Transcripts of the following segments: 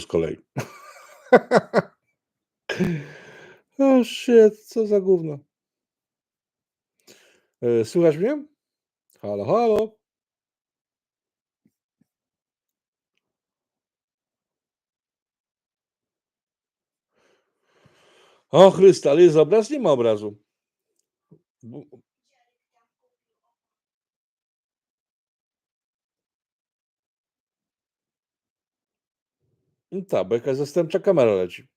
z kolei. O shit, co za gówno. E, Słychać mnie? Halo, halo. O Chryste, ale jest obraz? Nie ma obrazu. Tak, bo jakaś zastępcza kamera leci.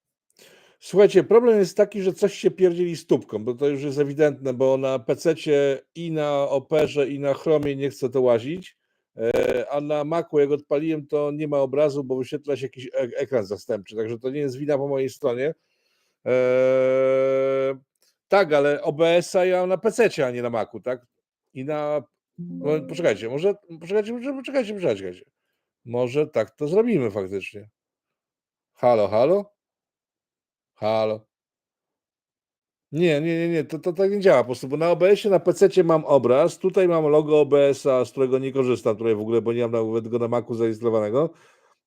Słuchajcie, problem jest taki, że coś się pierdzieli z tubką, bo to już jest ewidentne, bo na PC-cie i na Operze i na Chromie nie chce to łazić, e, a na Macu jak odpaliłem, to nie ma obrazu, bo wyświetla się jakiś ek- ekran zastępczy, także to nie jest wina po mojej stronie. Eee, tak, ale OBS-a ja na PC-cie, a nie na Macu, tak? I na... No, poczekajcie, może... Poczekajcie, poczekajcie, poczekajcie. Może tak to zrobimy faktycznie. Halo, halo? Halo. Nie, nie, nie, nie, to, to tak nie działa po prostu, bo na OBS-ie na PC mam obraz, tutaj mam logo OBS-a, z którego nie korzystam tutaj w ogóle, bo nie mam nawet go na Macu zainstalowanego.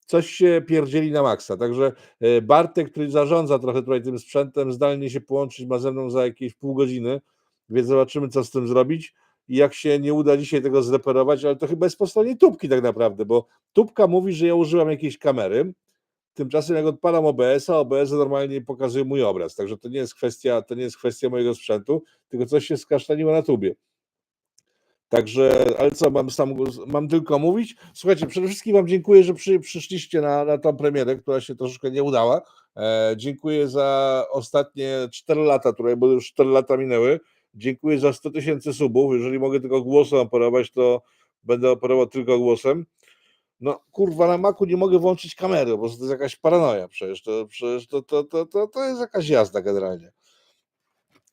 Coś się pierdzieli na maksa, także e, Bartek, który zarządza trochę tutaj tym sprzętem, zdalnie się połączyć ma ze mną za jakieś pół godziny, więc zobaczymy, co z tym zrobić i jak się nie uda dzisiaj tego zreperować, ale to chyba jest po stronie tubki tak naprawdę, bo tubka mówi, że ja użyłam jakiejś kamery, Tymczasem jak odpalam OBS-a, OBS normalnie pokazuje mój obraz, także to nie jest kwestia, to nie jest kwestia mojego sprzętu, tylko coś się skasztaniło na tubie. Także, ale co, mam, sam, mam tylko mówić? Słuchajcie, przede wszystkim Wam dziękuję, że przy, przyszliście na, na tą premierę, która się troszeczkę nie udała. E, dziękuję za ostatnie 4 lata, które, bo już 4 lata minęły. Dziękuję za 100 tysięcy subów. Jeżeli mogę tylko głosem operować, to będę operował tylko głosem. No kurwa, na Macu nie mogę włączyć kamery, bo to jest jakaś paranoja przecież. To, przecież to, to, to, to, to jest jakaś jazda generalnie.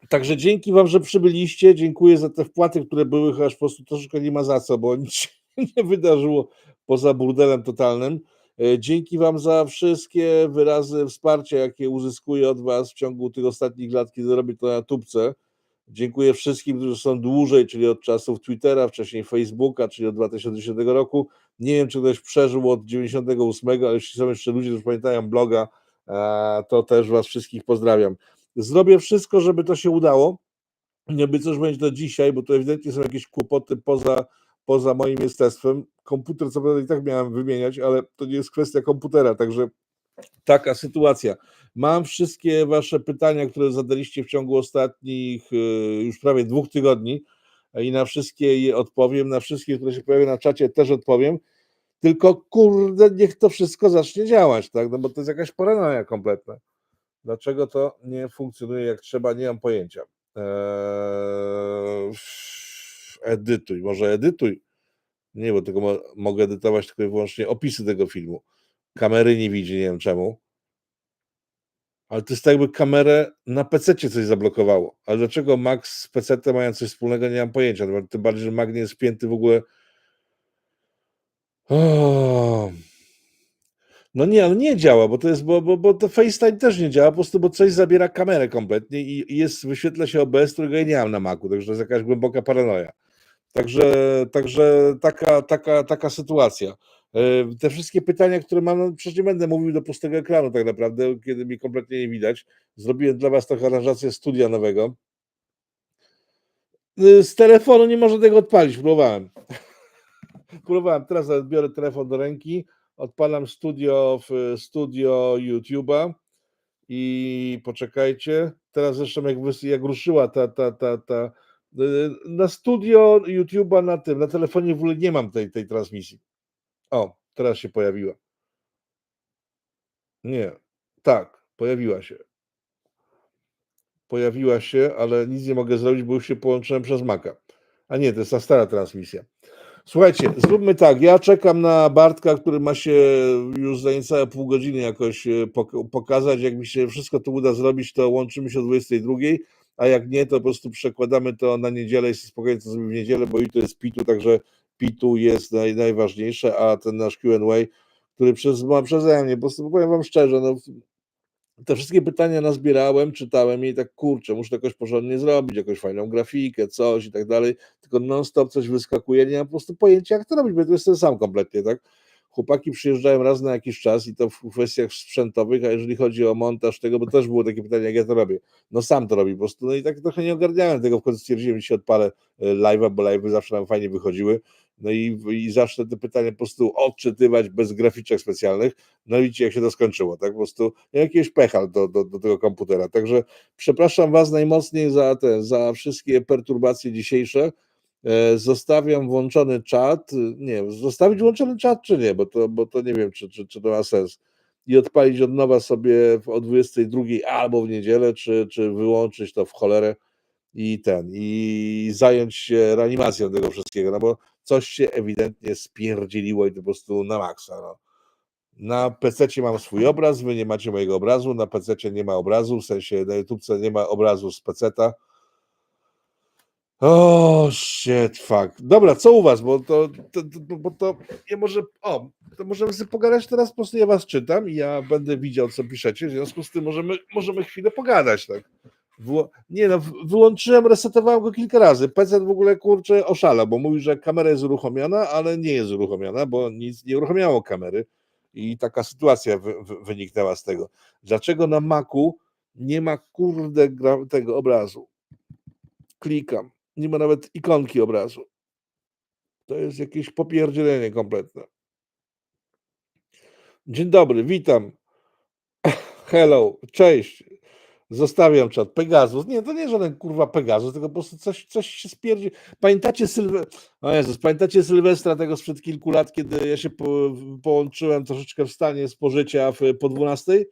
Także dzięki Wam, że przybyliście. Dziękuję za te wpłaty, które były, chociaż po prostu troszeczkę nie ma za co, bo nic się nie wydarzyło poza burdelem totalnym. E, Dzięki Wam za wszystkie wyrazy wsparcia, jakie uzyskuję od Was w ciągu tych ostatnich lat, kiedy robię to na tubce. Dziękuję wszystkim, którzy są dłużej, czyli od czasów Twittera, wcześniej Facebooka, czyli od 2010 roku. Nie wiem, czy ktoś przeżył od 98, ale jeśli są jeszcze ludzie, którzy pamiętają bloga, e, to też Was wszystkich pozdrawiam. Zrobię wszystko, żeby to się udało. Obiecuję, że będzie to dzisiaj, bo to ewidentnie są jakieś kłopoty poza, poza moim jestestwem. Komputer co prawda i tak miałem wymieniać, ale to nie jest kwestia komputera, także taka sytuacja. Mam wszystkie Wasze pytania, które zadaliście w ciągu ostatnich y, już prawie dwóch tygodni i na wszystkie je odpowiem, na wszystkie, które się pojawią na czacie też odpowiem. Tylko kurde, niech to wszystko zacznie działać, tak? No bo to jest jakaś paranoja kompletna. Dlaczego to nie funkcjonuje jak trzeba, nie mam pojęcia. Eee, edytuj, może edytuj. Nie, bo tylko mo- mogę edytować tylko i wyłącznie opisy tego filmu. Kamery nie widzi, nie wiem czemu. Ale to jest tak, jakby kamerę na PC coś zablokowało. Ale dlaczego Mac z PC mają coś wspólnego, nie mam pojęcia. Tym bardziej, że Mac nie jest spięty w ogóle. O. No nie, ale nie działa, bo to jest, bo, bo, bo to FaceTime też nie działa, po prostu, bo coś zabiera kamerę kompletnie i, jest, wyświetla się OBS, którego ja nie mam na Macu, także to jest jakaś głęboka paranoja. Także, także taka, taka, taka sytuacja. E, Te wszystkie pytania, które mam, no przecież nie będę mówił do pustego ekranu tak naprawdę, kiedy mi kompletnie nie widać. Zrobiłem dla Was taką aranżację studia nowego. Y, Z telefonu nie można tego odpalić, próbowałem. próbowałem, teraz biorę telefon do ręki, odpalam studio w studio YouTube'a i poczekajcie, teraz zresztą jak, jak ruszyła ta, ta, ta, ta y, na studio YouTube'a na tym, na telefonie w ogóle nie mam tej, tej transmisji. O, teraz się pojawiła. Nie, tak, pojawiła się. Pojawiła się, ale nic nie mogę zrobić, bo już się połączyłem przez Maca. A nie, to jest ta stara transmisja. Słuchajcie, zróbmy tak. Ja czekam na Bartka, który ma się już za niecałe pół godziny jakoś e, pok- pokazać. Jak mi się wszystko to uda zrobić, to łączymy się o 22, a jak nie, to po prostu przekładamy to na niedzielę i sobie spokojnie to zrobimy w niedzielę, bo jutro jest PIT-u, także PIT-u jest naj, najważniejsze, a ten nasz Q&A, który przez, ma przeze mnie, prostu powiem wam szczerze, no, te wszystkie pytania nazbierałem, czytałem i tak kurczę, muszę jakoś porządnie zrobić, jakąś fajną grafikę, coś i tak dalej, tylko non-stop coś wyskakuje, nie mam po prostu pojęcia jak to robić, bo to jestem sam kompletnie, tak? chłopaki przyjeżdżają raz na jakiś czas i to w kwestiach sprzętowych, a jeżeli chodzi o montaż tego, bo też było takie pytanie, jak ja to robię. No sam to robię po prostu, no i tak trochę nie ogarniałem tego, w końcu stwierdziłem, że się odpalę e, live'a, bo live'y zawsze nam fajnie wychodziły, no i, i zawsze te pytania po prostu odczytywać bez graficzek specjalnych, no i jak się to skończyło, tak, po prostu jakieś pecha do, do, do tego komputera, także przepraszam Was najmocniej za te, za wszystkie perturbacje dzisiejsze, E, Zostawiam włączony czat. Nie zostawić włączony czat, czy nie, bo to, bo to nie wiem, czy, czy, czy to ma sens. I odpalić od nowa sobie o 22 albo w niedzielę, czy, czy wyłączyć to w cholerę i ten, i zająć się reanimacją tego wszystkiego, no bo coś się ewidentnie spierdzieliło i to po prostu na maksa. No. Na PC mam swój obraz, wy nie macie mojego obrazu, na PC nie ma obrazu, w sensie na YouTube nie ma obrazu z PC-ta. O, shit, fuck. Dobra, co u was? Bo to, to, to, bo to może, o, to możemy sobie pogadać teraz, po prostu ja was czytam i ja będę widział, co piszecie, w związku z tym możemy, możemy chwilę pogadać, tak. Nie no, wyłączyłem, resetowałem go kilka razy. PC w ogóle, kurczę, oszalał, bo mówi, że kamera jest uruchomiona, ale nie jest uruchomiona, bo nic nie uruchamiało kamery i taka sytuacja wy, wy, wyniknęła z tego. Dlaczego na Macu nie ma, kurde, tego obrazu? Klikam nie ma nawet ikonki obrazu. To jest jakieś popierdzielenie kompletne. Dzień dobry, witam. Hello, cześć. Zostawiam czat. Pegasus. Nie, to nie żaden kurwa Pegasus, tylko po prostu coś, coś się spierdzi. Pamiętacie Sylwe... O Jezus, pamiętacie Sylwestra tego sprzed kilku lat, kiedy ja się po, połączyłem troszeczkę w stanie spożycia w, po 12?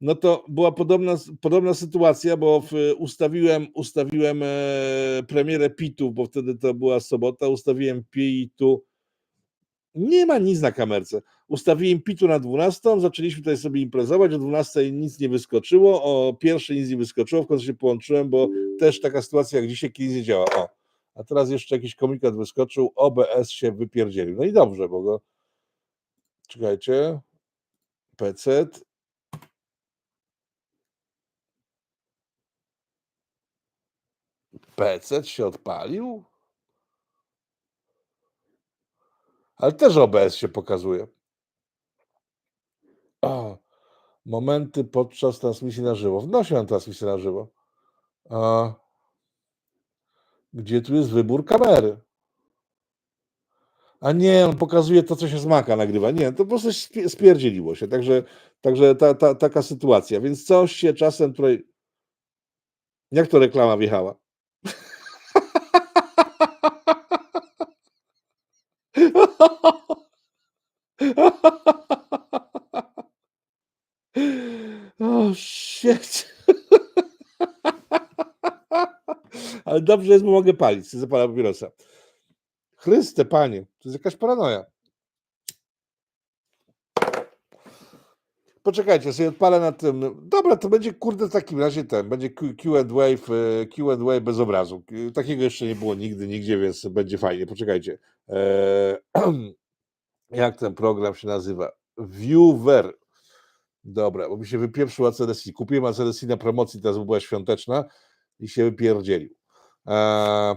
No to była podobna, podobna sytuacja, bo w, ustawiłem, ustawiłem e, premierę Pitu, bo wtedy to była sobota, ustawiłem Pitu. Nie ma nic na kamerce. Ustawiłem Pitu na 12, zaczęliśmy tutaj sobie imprezować, o 12 nic nie wyskoczyło, o pierwszej nic nie wyskoczyło, w końcu się połączyłem, bo też taka sytuacja jak dzisiaj, kiedy nic nie działa. O, a teraz jeszcze jakiś komunikat wyskoczył, OBS się wypierdzielił. No i dobrze, bo go... Czekajcie. PC, PC się odpalił? Ale też OBS się pokazuje. O, momenty podczas transmisji na żywo. Wnosi mam transmisję na żywo. A, gdzie tu jest wybór kamery? A nie, on pokazuje to, co się z Maca nagrywa. Nie, to po prostu spie- spierdzieliło się. Także, także ta, ta, taka sytuacja. Więc coś się czasem tutaj... Jak to reklama wjechała? O, shit. Ale dobrze jest, bo mogę palić. Zapala papierosa. Chryste, panie, to jest jakaś paranoja. Poczekajcie, sobie odpalę na tym. Dobra, to będzie kurde w takim razie ten. Będzie Q&A, Q&A bez obrazu. Takiego jeszcze nie było nigdy, nigdzie, więc będzie fajnie. Poczekajcie. Eee, jak ten program się nazywa? Viewer. Dobra, bo mi się wypieprzył ACDC. Kupiłem ACDC na promocji, teraz była świąteczna i się wypierdzielił. Eee,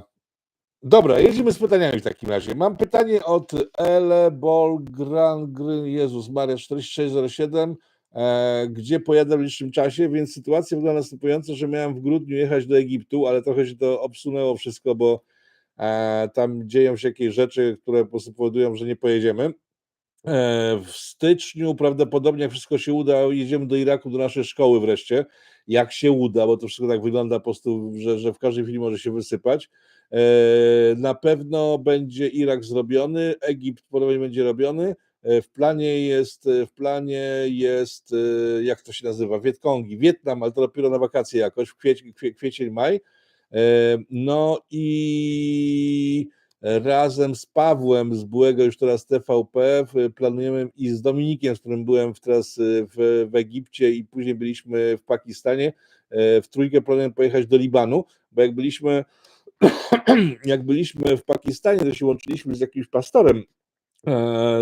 dobra, jedziemy z pytaniami w takim razie. Mam pytanie od Ele Bolgrangry, Jezus Maria 4607, e, gdzie pojadę w bliższym czasie, więc sytuacja wygląda następująco, że miałem w grudniu jechać do Egiptu, ale trochę się to obsunęło wszystko, bo e, tam dzieją się jakieś rzeczy, które po prostu powodują, że nie pojedziemy. E, W styczniu prawdopodobnie, jak wszystko się uda, jedziemy do Iraku, do naszej szkoły wreszcie. Jak się uda, bo to wszystko tak wygląda po prostu, że, że w każdej chwili może się wysypać. E, Na pewno będzie Irak zrobiony, Egipt podobnie będzie robiony. E, W planie jest, w planie jest, e, jak to się nazywa, Wietkongi, Wietnam, ale to dopiero na wakacje jakoś, w kwiecień, kwie- kwiecień maj. E, No i razem z Pawłem z byłego już teraz TVP planujemy i z Dominikiem, z którym byłem teraz w, w Egipcie i później byliśmy w Pakistanie, e, w trójkę planujemy pojechać do Libanu, bo jak byliśmy jak byliśmy w Pakistanie, to się łączyliśmy z jakimś pastorem e,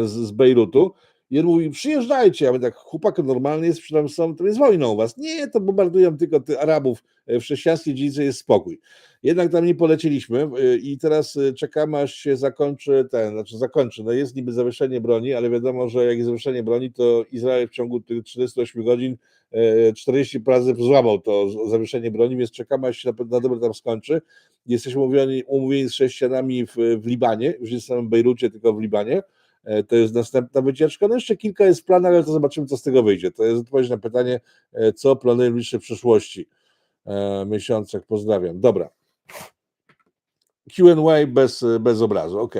z, z Bejrutu I on mówi, przyjeżdżajcie, a my tak, chłopak normalny jest, tam są, to jest wojna u was. Nie, to bombardują tylko ty Arabów, e, w chrześcijańskiej dziedzicy jest spokój. Jednak tam nie polecieliśmy e, i teraz e, czekamy, aż się zakończy ten, znaczy zakończy, no jest niby zawieszenie broni, ale wiadomo, że jak jest zawieszenie broni, to Izrael w ciągu tych 48 godzin e, 40 razy złamał to zawieszenie broni, więc czekamy, aż się na, na dobre tam skończy. Jesteśmy umówieni, umówieni z chrześcijanami w, w Libanie, już nie w samym Bejrucie, tylko w Libanie. E, To jest następna wycieczka. No jeszcze kilka jest w planach, ale to zobaczymy, co z tego wyjdzie. To jest odpowiedź na pytanie, e, co planuję w bliższej przyszłości. E, miesiącach. Pozdrawiam. Dobra. QA bez, bez obrazu. OK.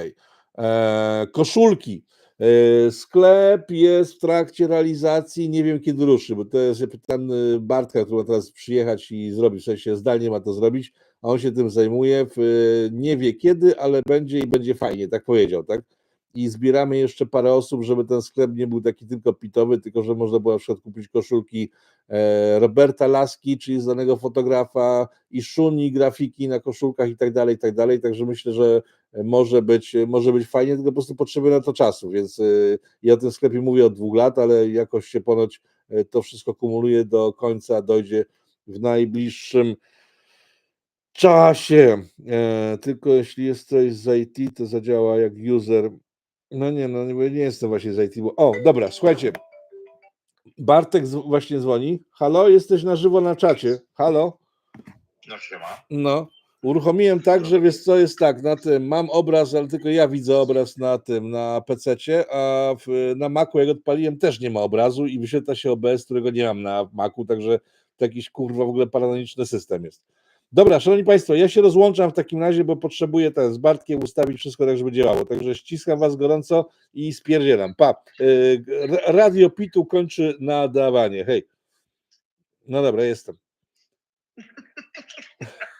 Koszulki. Sklep jest w trakcie realizacji. Nie wiem, kiedy ruszy, bo to jest y, Bartka, który ma teraz przyjechać i zrobić. W sensie zdalnie ma to zrobić, a on się tym zajmuje. Nie wie kiedy, ale będzie i będzie fajnie, tak powiedział, tak? I zbieramy jeszcze parę osób, żeby ten sklep nie był taki tylko pitowy, tylko że można było na przykład kupić koszulki e, Roberta Laski, czyli znanego fotografa, i Szuni, grafiki na koszulkach i tak dalej, i tak dalej, także myślę, że może być, może być fajnie, tylko po prostu potrzebujemy na to czasu, więc e, ja o tym sklepie mówię od dwóch lat, ale jakoś się ponoć e, to wszystko kumuluje do końca, dojdzie w najbliższym czasie. Tylko jeśli jest coś z IT, to zadziała jak user. No nie, no nie, nie jestem właśnie z IT. O, dobra, słuchajcie. Bartek z, właśnie dzwoni. Halo, jesteś na żywo na czacie. Halo? No siema. No. Uruchomiłem tak, że wiesz co jest tak, na tym mam obraz, ale tylko ja widzę obraz na tym, na PC-cie, a w, na Macu jak odpaliłem też nie ma obrazu i wyświetla się OBS, którego nie mam na Macu, także to jakiś kurwa w ogóle paranoiczny system jest. Dobra, szanowni państwo, ja się rozłączam w takim razie, bo potrzebuję ten z Bartkiem ustawić wszystko tak, żeby działało. Także ściskam was gorąco i spierdzielam. Pa. Yy, Radio Pitu kończy nadawanie. Hej. No dobra, jestem.